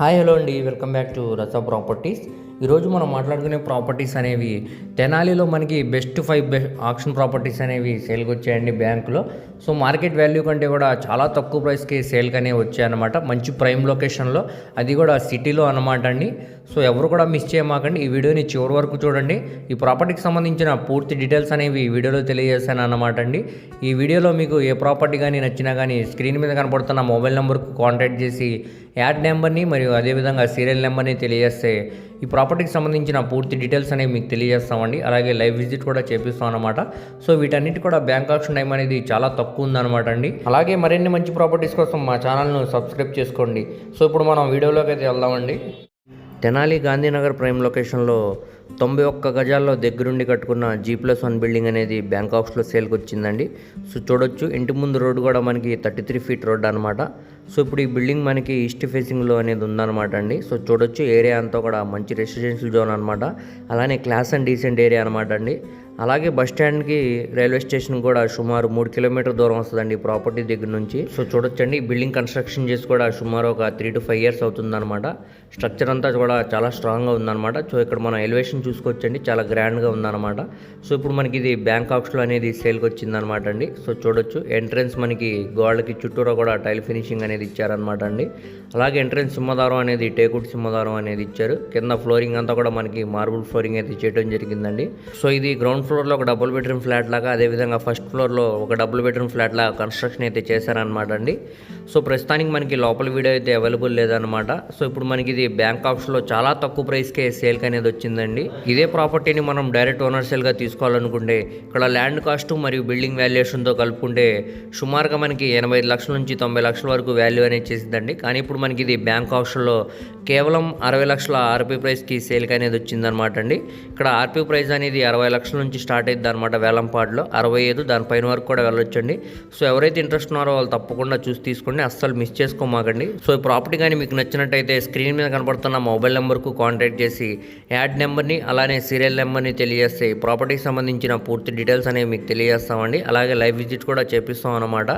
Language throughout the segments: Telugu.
హాయ్ హలో అండి welcome back to Rasa properties. ఈరోజు మనం మాట్లాడుకునే ప్రాపర్టీస్ అనేవి తెనాలిలో మనకి best five best option properties అనేవి సేల్కి వచ్చాయండి బ్యాంకులో. సో మార్కెట్ వాల్యూ కంటే కూడా చాలా తక్కువ ప్రైస్కి సేల్కి అనేవి వచ్చాయన్నమాట. మంచి ప్రైమ్ లొకేషన్లో. అది కూడా సిటీలో అన్నమాట అండి. సో ఎవరు కూడా మిస్ చేయమాకండి. ఈ వీడియోని చివరి వరకు చూడండి. ఈ ప్రాపర్టీకి సంబంధించిన పూర్తి డీటెయిల్స్ అనేవి ఈ వీడియోలో తెలియజేశాను అన్నమాట అండి. ఈ వీడియోలో మీకు ఏ ప్రాపర్టీ కానీ నచ్చినా కానీ స్క్రీన్ మీద కనపడుతున్న మొబైల్ నెంబర్కు కాంటాక్ట్ చేసి యాడ్ నెంబర్ని మరియు అదేవిధంగా సీరియల్ నెంబర్ని తెలియజేస్తే ఈ ప్రాపర్టీకి సంబంధించిన పూర్తి డీటెయిల్స్ అనేవి మీకు తెలియజేస్తామండి. అలాగే లైవ్ విజిట్ కూడా చేపిస్తాం అనమాట సో వీటన్నిటి కూడా బ్యాంక్ ఆప్షన్ టైం అనేది చాలా తక్కువ ఉందన్నమాట అండి. అలాగే మరిన్ని మంచి ప్రాపర్టీస్ కోసం మా ఛానల్ను సబ్స్క్రైబ్ చేసుకోండి. సో ఇప్పుడు మనం వీడియోలోకి అయితే వెళ్దామండి. తెనాలి గాంధీనగర్ ప్రైమ్ లొకేషన్లో తొంభై ఒక్క గజాల్లో దగ్గరుండి కట్టుకున్న జీ ప్లస్ వన్ బిల్డింగ్ అనేది బ్యాంకాక్స్లో సేల్కి వచ్చిందండి. సో చూడొచ్చు ఇంటి ముందు రోడ్డు కూడా మనకి థర్టీ త్రీ ఫీట్ రోడ్ అనమాట సో ఇప్పుడు ఈ బిల్డింగ్ మనకి ఈస్ట్ ఫేసింగ్లో అనేది ఉందన్నమాట అండి. సో చూడొచ్చు ఏరియా అంతా కూడా మంచి రెసిడెన్షియల్ జోన్ అనమాట అలానే క్లాస్ అండ్ డీసెంట్ ఏరియా అనమాట అండి. అలాగే బస్ స్టాండ్కి రైల్వే స్టేషన్ కూడా సుమారు మూడు కిలోమీటర్ దూరం వస్తుందండి ప్రాపర్టీ దగ్గర నుంచి. సో చూడొచ్చండి బిల్డింగ్ కన్స్ట్రక్షన్ చేసి కూడా సుమారు ఒక త్రీ టు ఫైవ్ ఇయర్స్ అవుతుందన్నమాట. స్ట్రక్చర్ అంతా కూడా చాలా స్ట్రాంగ్గా ఉందన్నమాట. సో ఇక్కడ మనం ఎలివేషన్ చూసుకోవచ్చండి చాలా గ్రాండ్గా ఉందన్నమాట. సో ఇప్పుడు మనకి ఇది బ్యాంకాక్స్లో అనేది సేల్కి వచ్చిందనమాట అండి. సో చూడొచ్చు ఎంట్రన్స్ మనకి గోడలకి చుట్టూరా కూడా టైల్ ఫినిషింగ్ అనేది ఇచ్చారనమాట అండి. అలాగే ఎంట్రన్స్ సింహదారం అనేది టేకుడ్ సింహదారం అనేది ఇచ్చారు. కింద ఫ్లోరింగ్ అంతా కూడా మనకి మార్బుల్ ఫ్లోరింగ్ అయితే చేయడం జరిగిందండి. సో ఇది గ్రౌండ్ ఫ్లోర్లో ఒక డబుల్ బెడ్రూమ్ ఫ్లాట్ లాగా అదేవిధంగా ఫస్ట్ ఫ్లోర్లో ఒక డబుల్ బెడ్రూమ్ ఫ్లాట్ లాగా కన్స్ట్రక్షన్ అయితే చేశారనమాట అండి. సో ప్రస్తుతానికి మనకి లోపల వీడియో అయితే అవైలబుల్ లేదనమాట సో ఇప్పుడు మనకి ఇది బ్యాంక్ ఆప్షన్లో చాలా తక్కువ ప్రైస్కే సేల్కి అనేది వచ్చిందండి. ఇదే ప్రాపర్టీని మనం డైరెక్ట్ ఓనర్ సేల్గా తీసుకోవాలనుకుంటే ఇక్కడ ల్యాండ్ కాస్ట్ మరియు బిల్డింగ్ వాల్యుయేషన్తో కలుపుకుంటే సుమారుగా మనకి ఎనభై ఐదు లక్షల నుంచి తొంభై లక్షల వరకు వాల్యూ అనేది చేసిందండి కానీ ఇప్పుడు మనకి ఇది బ్యాంక్ ఆప్షన్లో కేవలం అరవై లక్షల ఆర్పీ ప్రైస్కి సేల్కి అనేది వచ్చిందనమాట అండి. ఇక్కడ ఆర్పీ ప్రైస్ అనేది అరవై లక్షల నుంచి స్టార్ట్ అయింది అనమాట వేలంపాడులో. అరవై ఐదు దానిపైన వరకు కూడా వెళ్ళొచ్చండి. సో ఎవరైతే ఇంట్రెస్ట్ ఉన్నారో వాళ్ళు తప్పకుండా చూసి తీసుకోండి. అస్సలు మిస్ చేసుకోమాకండి. సో ఈ ప్రాపర్టీ కానీ మీకు నచ్చినట్టయితే స్క్రీన్ మీద కనబడుతున్న మొబైల్ నెంబర్కు కాంటాక్ట్ చేసి యాడ్ నెంబర్ని అలానే సీరియల్ నెంబర్ని తెలియజేస్తే ఈ ప్రాపర్టీకి సంబంధించిన పూర్తి డీటెయిల్స్ అనేవి మీకు తెలియజేస్తామండి. అలాగే లైవ్ విజిట్ కూడా చేపిస్తాం అనమాట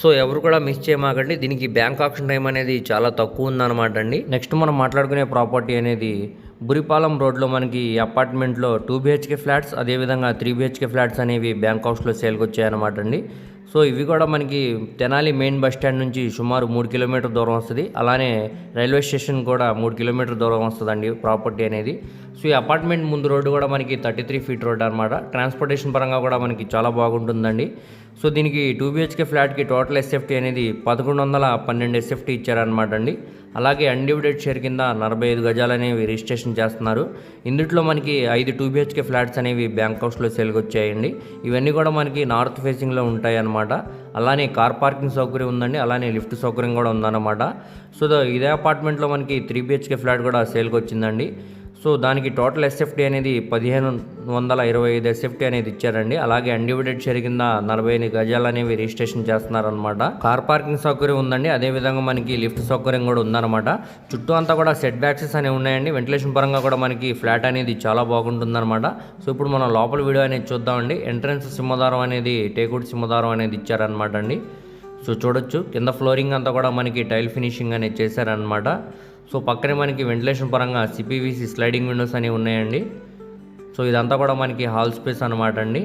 సో ఎవరు కూడా మిస్ చేయమాకండి. దీనికి బ్యాంక్ ఆప్షన్ టైం అనేది చాలా తక్కువ ఉందన్నమాట అండి. నెక్స్ట్ మనం మాట్లాడుకునే ప్రాపర్టీ అనేది బురిపాలెం రోడ్లో మనకి అపార్ట్మెంట్లో టూ బిహెచ్కే ఫ్లాట్స్ అదేవిధంగా త్రీ బిహెచ్కే ఫ్లాట్స్ అనేవి బ్యాంక్ హౌస్లో సేల్కి వచ్చాయన్నమాట అండి. సో ఇవి కూడా మనకి తెనాలి మెయిన్ బస్ స్టాండ్ నుంచి సుమారు మూడు కిలోమీటర్ దూరం వస్తుంది. అలానే రైల్వే స్టేషన్ కూడా మూడు కిలోమీటర్ దూరం వస్తుందండి ప్రాపర్టీ అనేది. సో ఈ అపార్ట్మెంట్ ముందు రోడ్డు కూడా మనకి థర్టీ త్రీ ఫీట్ రోడ్ అనమాట ట్రాన్స్పోర్టేషన్ పరంగా కూడా మనకి చాలా బాగుంటుందండి. సో దీనికి టూ బిహెచ్కే ఫ్లాట్కి టోటల్ ఎస్ఎఫ్టీ అనేది పదకొండు వందల పన్నెండు ఎస్ఎఫ్టీ ఇచ్చారనమాట అండి. అలాగే అన్డివిడెడ్ షేర్ కింద నలభై ఐదు గజాలు అనేవి రిజిస్ట్రేషన్ చేస్తున్నారు. ఇందుట్లో మనకి ఐదు టూ బిహెచ్కే ఫ్లాట్స్ అనేవి బ్యాంక్ హౌస్లో సేల్కి వచ్చాయండి. ఇవన్నీ కూడా మనకి నార్త్ ఫేసింగ్లో ఉంటాయి అన్నమాట అలానే కార్ పార్కింగ్ సౌకర్యం ఉందండి. అలానే లిఫ్ట్ సౌకర్యం కూడా ఉందన్నమాట. సో ఇదే అపార్ట్మెంట్లో మనకి త్రీ బిహెచ్కే ఫ్లాట్ కూడా సేల్కి వచ్చిందండి. సో దానికి టోటల్ ఎస్ఎఫ్టీ అనేది పదిహేను వందల ఇరవై ఐదు ఎస్ఎఫ్టీ అనేది ఇచ్చారండి. అలాగే అన్డివిడెడ్ షేర్ కింద నలభై ఎనిమిది గజాలు అనేవి రిజిస్ట్రేషన్ చేస్తున్నారనమాట కార్ పార్కింగ్ సౌకర్యం ఉందండి. అదేవిధంగా మనకి లిఫ్ట్ సౌకర్యం కూడా ఉందన్నమాట. చుట్టూ అంతా కూడా సెట్ బ్యాక్సెస్ అనేవి ఉన్నాయండి. వెంటిలేషన్ పరంగా కూడా మనకి ఫ్లాట్ అనేది చాలా బాగుంటుందన్నమాట. సో ఇప్పుడు మనం లోపల వీడియో అనేది చూద్దామండి. ఎంట్రన్స్ సింహదారం అనేది టేకుడ్ సింహదారం అనేది ఇచ్చారనమాట అండి. సో చూడొచ్చు. కింద ఫ్లోరింగ్ అంతా కూడా మనకి టైల్ ఫినిషింగ్ అనేది చేశారనమాట సో పక్కనే మనకి వెంటిలేషన్ పరంగా సిపివిసి స్లైడింగ్ విండోస్ అనేవి ఉన్నాయండి. సో ఇదంతా కూడా మనకి హాల్ స్పేస్ అనమాట అండి.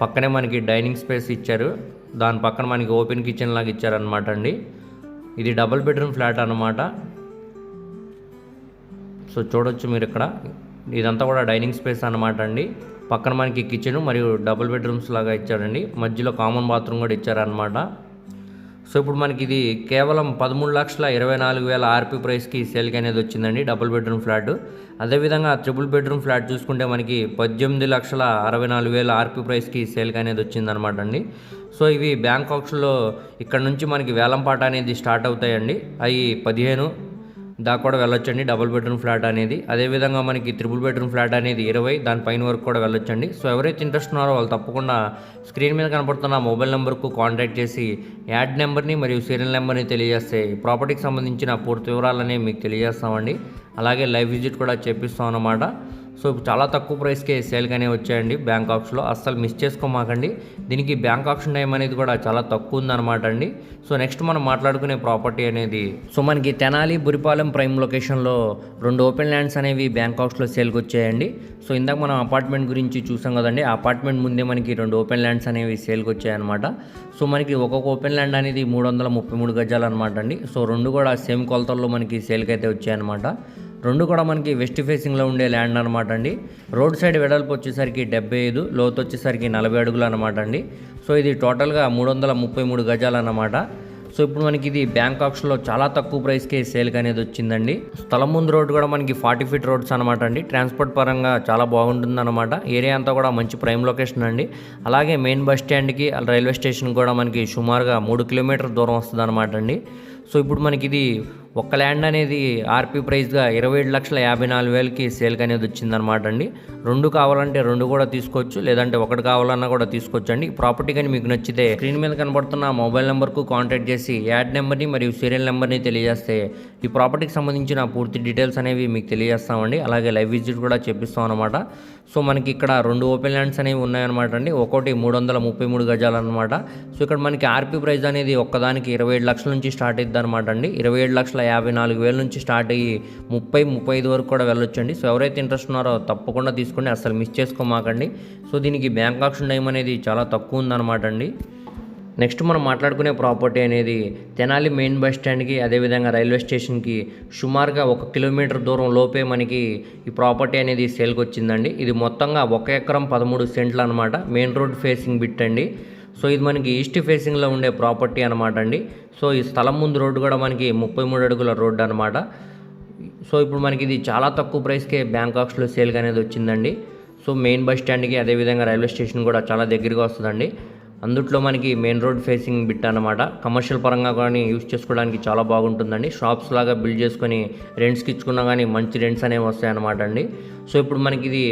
పక్కనే మనకి డైనింగ్ స్పేస్ ఇచ్చారు. దాని పక్కన మనకి ఓపెన్ కిచెన్ లాగా ఇచ్చారనమాట అండి. ఇది డబుల్ బెడ్రూమ్ ఫ్లాట్ అనమాట సో చూడొచ్చు మీరు ఇక్కడ. ఇదంతా కూడా డైనింగ్ స్పేస్ అనమాట అండి. పక్కన మనకి కిచెన్ మరియు డబుల్ బెడ్రూమ్స్ లాగా ఇచ్చారండి. మధ్యలో కామన్ బాత్రూమ్ కూడా ఇచ్చారనమాట సో ఇప్పుడు మనకి ఇది కేవలం పదమూడు లక్షల ఇరవై నాలుగు వేల ఆర్పీ ప్రైస్కి సేల్కి అనేది వచ్చిందండి డబుల్ బెడ్రూమ్ ఫ్లాట్. అదేవిధంగా ట్రిపుల్ బెడ్రూమ్ ఫ్లాట్ చూసుకుంటే మనకి పద్దెనిమిది లక్షల అరవై నాలుగు వేల ఆర్పీ ప్రైస్కి సేల్కి అనేది వచ్చిందనమాట అండి. సో ఇవి బ్యాంకాక్స్లో ఇక్కడ నుంచి మనకి వేలంపాట అనేది స్టార్ట్ అవుతాయండి. అవి పదిహేను దాకా కూడా వెళ్ళొచ్చండి. డబుల్ బెడ్రూమ్ ఫ్లాట్ అనేది. అదేవిధంగా మనకి త్రిబుల్ బెడ్రూమ్ ఫ్లాట్ అనేది ఇరవై దానిపైన వరకు కూడా వెళ్ళొచ్చండి. సో ఎవరైతే ఇంట్రెస్ట్ ఉన్నారో వాళ్ళు తప్పకుండా స్క్రీన్ మీద కనపడుతున్న మొబైల్ నెంబర్కు కాంటాక్ట్ చేసి యాడ్ నెంబర్ని మరియు సీరియల్ నెంబర్ని తెలియజేస్తే ప్రాపర్టీకి సంబంధించిన పూర్తి వివరాలని మీకు తెలియజేస్తామండి. అలాగే లైవ్ విజిట్ కూడా చేపిస్తాం అన్నమాట సో ఇప్పుడు చాలా తక్కువ ప్రైస్కే సేల్గానే వచ్చాయండి బ్యాంక్ ఆప్షన్లో. అస్సలు మిస్ చేసుకోమాకండి. దీనికి బ్యాంక్ ఆప్షన్ టైం అనేది కూడా చాలా తక్కువ ఉందన్నమాట అండి. సో నెక్స్ట్ మనం మాట్లాడుకునే ప్రాపర్టీ అనేది సో మనకి తెనాలి బురిపాలెం ప్రైమ్ లొకేషన్లో రెండు ఓపెన్ ల్యాండ్స్ అనేవి బ్యాంక్ ఆప్షన్లో సేల్కి వచ్చాయండి సో ఇందాక మనం అపార్ట్మెంట్ గురించి చూసాం కదండి అపార్ట్మెంట్ ముందే మనకి రెండు ఓపెన్ ల్యాండ్స్ అనేవి సేల్కి వచ్చాయన్నమాట సో మనకి ఒక్కొక్క ఓపెన్ ల్యాండ్ అనేది మూడు వందల ముప్పై మూడు గజాలు అనమాట అండి. సో రెండు కూడా సేమ్ కొలతల్లో మనకి సేల్కి అయితే వచ్చాయన్నమాట. రెండు కూడా మనకి వెస్ట్ ఫేసింగ్లో ఉండే ల్యాండ్ అనమాట అండి. రోడ్ సైడ్ వెడల్పు వచ్చేసరికి డెబ్బై ఐదు లోతు వచ్చేసరికి నలభై అడుగులు అనమాట అండి. సో ఇది టోటల్గా మూడు వందల ముప్పై మూడు గజాలు అన్నమాట. సో ఇప్పుడు మనకి ఇది బ్యాంక్ ఆక్షన్లో చాలా తక్కువ ప్రైస్కే సేల్కి అనేది వచ్చిందండి. స్థలం ముందు రోడ్ కూడా మనకి ఫార్టీ ఫీట్ రోడ్స్ అనమాట అండి. ట్రాన్స్పోర్ట్ పరంగా చాలా బాగుంటుంది అనమాట ఏరియా అంతా కూడా మంచి ప్రైమ్ లొకేషన్ అండి. అలాగే మెయిన్ బస్ స్టాండ్కి రైల్వే స్టేషన్ కూడా మనకి సుమారుగా మూడు కిలోమీటర్ దూరం వస్తుంది అనమాట అండి. సో ఇప్పుడు మనకి ఇది ఒక్క ల్యాండ్ అనేది ఆర్పీ ప్రైస్గా ఇరవై ఏడు లక్షల యాభై నాలుగు వేలకి సేల్కి అనేది వచ్చిందనమాట అండి. రెండు కావాలంటే రెండు కూడా తీసుకోవచ్చు లేదంటే ఒకటి కావాలన్నా కూడా తీసుకోవచ్చు అండి. ప్రాపర్టీ కానీ మీకు నచ్చితే స్క్రీన్ మీద కనబడుతున్న మొబైల్ నెంబర్కు కాంటాక్ట్ చేసి యాడ్ నెంబర్ని మరియు సీరియల్ నెంబర్ని తెలియజేస్తే ఈ ప్రాపర్టీకి సంబంధించిన పూర్తి డీటెయిల్స్ అనేవి మీకు తెలియజేస్తామండి. అలాగే లైవ్ విజిట్ కూడా చెప్పిస్తాం అనమాట సో మనకి ఇక్కడ రెండు ఓపెన్ ల్యాండ్స్ అనేవి ఉన్నాయన్నమాట అండి. ఒకటి మూడు వందల ముప్పై మూడు గజాలు అనమాట సో ఇక్కడ మనకి ఆర్పీ ప్రైస్ అనేది ఒక్కదానికి ఇరవై ఏడు లక్షల నుంచి స్టార్ట్ అవుతుంది అనమాట అండి. ఇరవై ఏడు లక్షల యాభై నాలుగు వేల నుంచి స్టార్ట్ అయ్యి ముప్పై ముప్పై ఐదు వరకు కూడా వెళ్ళొచ్చండి. సో ఎవరైతే ఇంట్రెస్ట్ ఉన్నారో తప్పకుండా తీసుకోండి. అసలు మిస్ చేసుకోమాకండి. సో దీనికి బ్యాంక్ ఆప్షన్ టైం అనేది చాలా తక్కువ ఉందన్నమాట అండి. నెక్స్ట్ మనం మాట్లాడుకునే ప్రాపర్టీ అనేది తెనాలి మెయిన్ బస్ స్టాండ్కి అదేవిధంగా రైల్వే స్టేషన్కి సుమారుగా ఒక కిలోమీటర్ దూరం లోపే మనకి ఈ ప్రాపర్టీ అనేది సేల్కి వచ్చిందండి. ఇది మొత్తంగా ఒక ఎకరం పదమూడు సెంట్లు అనమాట మెయిన్ రోడ్ ఫేసింగ్ బిట్ అండి. సో ఇది మనకి ఈస్ట్ ఫేసింగ్లో ఉండే ప్రాపర్టీ అనమాట అండి. సో ఈ స్థలం ముందు రోడ్డు కూడా మనకి ముప్పై మూడు అడుగుల రోడ్డు అనమాట సో ఇప్పుడు మనకి ఇది చాలా తక్కువ ప్రైస్కే బ్యాంకాక్స్లో సేల్గా అనేది వచ్చిందండి. సో మెయిన్ బస్ స్టాండ్కి అదేవిధంగా రైల్వే స్టేషన్ కూడా చాలా దగ్గరగా వస్తుందండి. అందుట్లో మనకి మెయిన్ రోడ్ ఫేసింగ్ బిట్ అనమాట కమర్షియల్ పరంగా కానీ యూస్ చేసుకోవడానికి చాలా బాగుంటుందండి. షాప్స్ లాగా బిల్డ్ చేసుకొని రెంట్స్కి ఇచ్చుకున్నా కానీ మంచి రెంట్స్ అనేవి వస్తాయి అనమాట అండి. సో ఇప్పుడు మనకి ఇది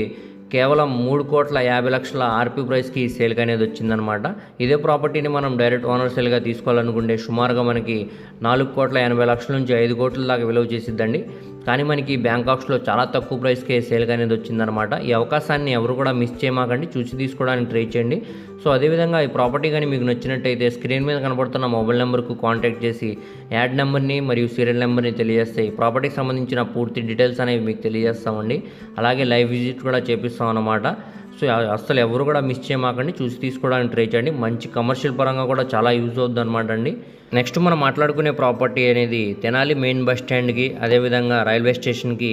కేవలం మూడు కోట్ల యాభై లక్షల ఆర్పీ ప్రైస్కి సేల్కి అనేది వచ్చిందనమాట ఇదే ప్రాపర్టీని మనం డైరెక్ట్ ఓనర్ సేల్గా తీసుకోవాలనుకుంటే సుమారుగా మనకి నాలుగు కోట్ల ఎనభై లక్షల నుంచి ఐదు కోట్ల దాకా విలువ చేసిద్దండి. కానీ మనకి బ్యాంకాక్స్లో చాలా తక్కువ ప్రైస్కే సేల్గా అనేది వచ్చిందనమాట ఈ అవకాశాన్ని ఎవరు కూడా మిస్ చేయమాకండి. చూసి తీసుకోవడానికి ట్రై చేయండి. సో అదేవిధంగా ఈ ప్రాపర్టీ కానీ మీకు నచ్చినట్టయితే స్క్రీన్ మీద కనబడుతున్న మొబైల్ నెంబర్కు కాంటాక్ట్ చేసి యాడ్ నెంబర్ని మరియు సీరియల్ నెంబర్ని తెలియజేస్తే ఈ ప్రాపర్టీకి సంబంధించిన పూర్తి డీటెయిల్స్ అనేవి మీకు తెలియజేస్తామండి. అలాగే లైవ్ విజిట్ కూడా చేపిస్తాం. అన్నమాట సో అసలు ఎవరు కూడా మిస్ చేయమాకండి. చూసి తీసుకోవడానికి ట్రై చేయండి. మంచి కమర్షియల్ పరంగా కూడా చాలా యూజ్ అవుద్ది అనమాట అండి నెక్స్ట్ మనం మాట్లాడుకునే ప్రాపర్టీ అనేది తెనాలి మెయిన్ బస్ స్టాండ్కి అదేవిధంగా రైల్వే స్టేషన్కి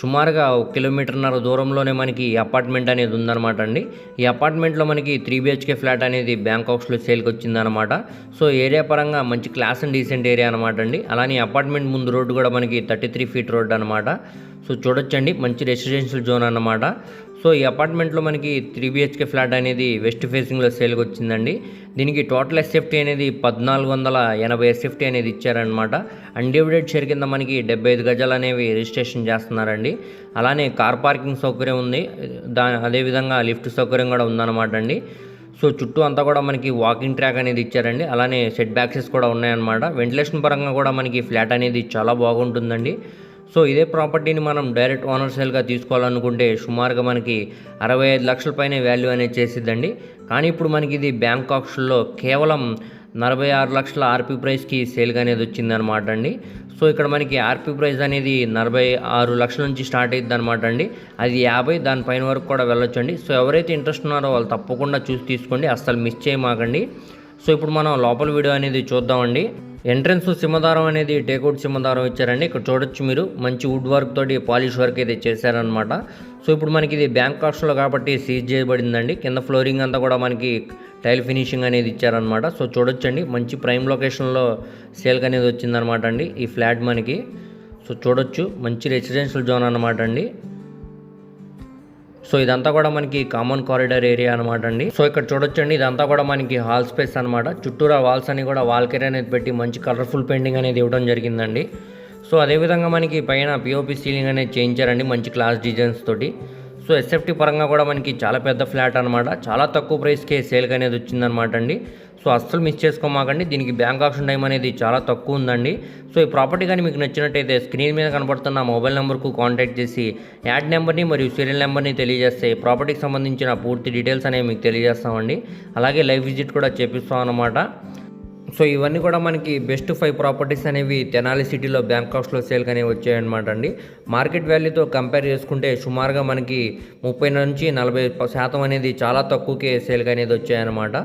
సుమారుగా ఒక కిలోమీటర్న్నర దూరంలోనే మనకి ఈ అపార్ట్మెంట్ అనేది ఉందన్నమాట అండి ఈ అపార్ట్మెంట్లో మనకి త్రీ బిహెచ్కే ఫ్లాట్ అనేది బ్యాంకాక్స్లో సేల్కి వచ్చిందనమాట సో ఏరియా పరంగా మంచి క్లాస్ అండ్ డీసెంట్ ఏరియా అనమాట అండి అలానే అపార్ట్మెంట్ ముందు రోడ్డు కూడా మనకి థర్టీ త్రీ ఫీట్ రోడ్ అనమాట సో చూడొచ్చండి. మంచి రెసిడెన్షియల్ జోన్ అన్నమాట. సో ఈ అపార్ట్మెంట్లో మనకి త్రీ బిహెచ్కే ఫ్లాట్ అనేది వెస్ట్ ఫేసింగ్లో సేల్కి వచ్చిందండి. దీనికి టోటల్ ఎస్ఎఫ్టీ అనేది పద్నాలుగు వందల ఎనభై ఎస్ఎఫ్టీ అనేది ఇచ్చారనమాట అన్డివిడెడ్ షేర్ కింద మనకి డెబ్బై ఐదు గజాలు అనేవి రిజిస్ట్రేషన్ చేస్తున్నారండి. అలానే కార్ పార్కింగ్ సౌకర్యం ఉంది. దా అదేవిధంగా లిఫ్ట్ సౌకర్యం కూడా ఉందన్నమాట అండి. సో చుట్టూ అంతా కూడా మనకి వాకింగ్ ట్రాక్ అనేది ఇచ్చారండి. అలానే సెట్ బ్యాక్సెస్ కూడా ఉన్నాయన్నమాట. వెంటిలేషన్ పరంగా కూడా మనకి ఫ్లాట్ అనేది చాలా బాగుంటుందండి. సో ఇదే ప్రాపర్టీని మనం డైరెక్ట్ ఓనర్ సేల్గా తీసుకోవాలనుకుంటే సుమారుగా మనకి అరవై ఐదు లక్షల పైన వాల్యూ అనేది చేసిద్దండి. కానీ ఇప్పుడు మనకి ఇది బ్యాంక్ ఆప్షన్లో కేవలం నలభై ఆరు లక్షల ఆర్పీ ప్రైస్కి సేల్గా అనేది వచ్చిందనమాట అండి. సో ఇక్కడ మనకి ఆర్పీ ప్రైస్ అనేది నలభై ఆరు లక్షల నుంచి స్టార్ట్ అయ్యింది అనమాట అండి. అది యాభై దానిపైన వరకు కూడా వెళ్ళొచ్చండి. సో ఎవరైతే ఇంట్రెస్ట్ ఉన్నారో వాళ్ళు తప్పకుండా చూసి తీసుకోండి. అస్సలు మిస్ చేయమాకండి. సో ఇప్పుడు మనం లోపల వీడియో అనేది చూద్దామండి. ఎంట్రన్స్ సింహదారం అనేది టేకౌట్ సింహదారం ఇచ్చారండి. ఇక్కడ చూడొచ్చు మీరు. మంచి వుడ్ వర్క్ తోటి పాలిష్ వర్క్ అయితే చేశారనమాట సో ఇప్పుడు మనకి ఇది బ్యాంక్ కాస్ట్లో కాబట్టి సీజ్ చేయబడిందండి. కింద ఫ్లోరింగ్ అంతా కూడా మనకి టైల్ ఫినిషింగ్ అనేది ఇచ్చారనమాట సో చూడొచ్చండి. మంచి ప్రైమ్ లొకేషన్లో సేల్కి అనేది వచ్చిందనమాట అండి ఈ ఫ్లాట్ మనకి. సో చూడొచ్చు. మంచి రెసిడెన్షియల్ జోన్ అనమాట అండి. సో ఇదంతా కూడా మనకి కామన్ కారిడార్ ఏరియా అనమాట అండి. సో ఇక్కడ చూడొచ్చండి ఇదంతా కూడా మనకి హాల్ స్పేస్ అనమాట చుట్టూరా వాల్స్ అని కూడా వాల్ కెరీ అనేది పెట్టి మంచి కలర్ఫుల్ పెయింటింగ్ అనేది ఇవ్వడం జరిగిందండి. సో అదేవిధంగా మనకి పైన పిఓపి సీలింగ్ అనేది చేయించారండి మంచి క్లాస్ డిజైన్స్ తోటి. సో ఎస్ఎఫ్టీ పరంగా కూడా మనకి చాలా పెద్ద ఫ్లాట్ అనమాట చాలా తక్కువ ప్రైస్కే సేల్కి అనేది వచ్చిందనమాట అండి. సో అస్సలు మిస్ చేసుకోమాకండి. దీనికి బ్యాంక్ ఆప్షన్ టైం అనేది చాలా తక్కువ ఉందండి. సో ఈ ప్రాపర్టీ కానీ మీకు నచ్చినట్టయితే స్క్రీన్ మీద కనబడుతున్న మొబైల్ నెంబర్కు కాంటాక్ట్ చేసి యాడ్ నెంబర్ని మరియు సీరియల్ నెంబర్ని తెలియజేస్తే ప్రాపర్టీకి సంబంధించిన పూర్తి డీటెయిల్స్ అనేవి మీకు తెలియజేస్తామండి. అలాగే లైవ్ విజిట్ కూడా చేపిస్తాం అనమాట సో ఇవన్నీ కూడా మనకి బెస్ట్ ఫైవ్ ప్రాపర్టీస్ అనేవి తెనాలి సిటీలో బ్యాంకాక్స్లో సేల్కి అనేవి వచ్చాయన్నమాట అండి. మార్కెట్ వాల్యూతో కంపేర్ చేసుకుంటే సుమారుగా మనకి ముప్పై నుంచి నలభై శాతం అనేది చాలా తక్కువకే సేల్కి అనేది వచ్చాయన్నమాట.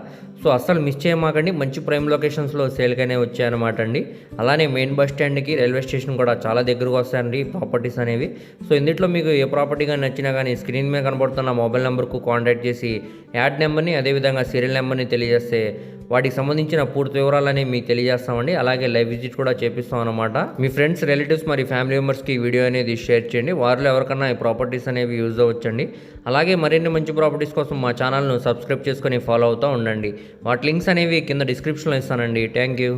సో అస్సలు మిస్ చేయమాకండి మంచి ప్రైమ్ లొకేషన్స్లో సేల్కి అనేవి వచ్చాయన్నమాట అండి. అలానే మెయిన్ బస్ స్టాండ్కి రైల్వే స్టేషన్ కూడా చాలా దగ్గరకు వస్తాయండి ప్రాపర్టీస్ అనేవి. సో ఇందులో మీకు ఏ ప్రాపర్టీ కానీ నచ్చినా కానీ స్క్రీన్ మీద కనబడుతున్న మొబైల్ నెంబర్కు కాంటాక్ట్ చేసి యాడ్ నెంబర్ని అదేవిధంగా సీరియల్ నెంబర్ని తెలియజేస్తే వాటికి సంబంధించిన పూర్తి వివరాలని మీకు తెలియజేస్తామండి. అలాగే లైవ్ విజిట్ కూడా చేపిస్తాం అనమాట మీ ఫ్రెండ్స్ రిలేటివ్స్ మరి ఫ్యామిలీ మెంబర్స్కి ఈ వీడియో అనేది షేర్ చేయండి. వారిలో ఎవరికన్నా ఈ ప్రాపర్టీస్ అనేవి యూజ్ అవ్వచ్చండి. అలాగే మరిన్ని మంచి ప్రాపర్టీస్ కోసం మా ఛానల్ను సబ్స్క్రైబ్ చేసుకొని ఫాలో అవుతూ ఉండండి. వాటి లింక్స్ అనేవి కింద డిస్క్రిప్షన్లో ఇస్తానండి. Thank you.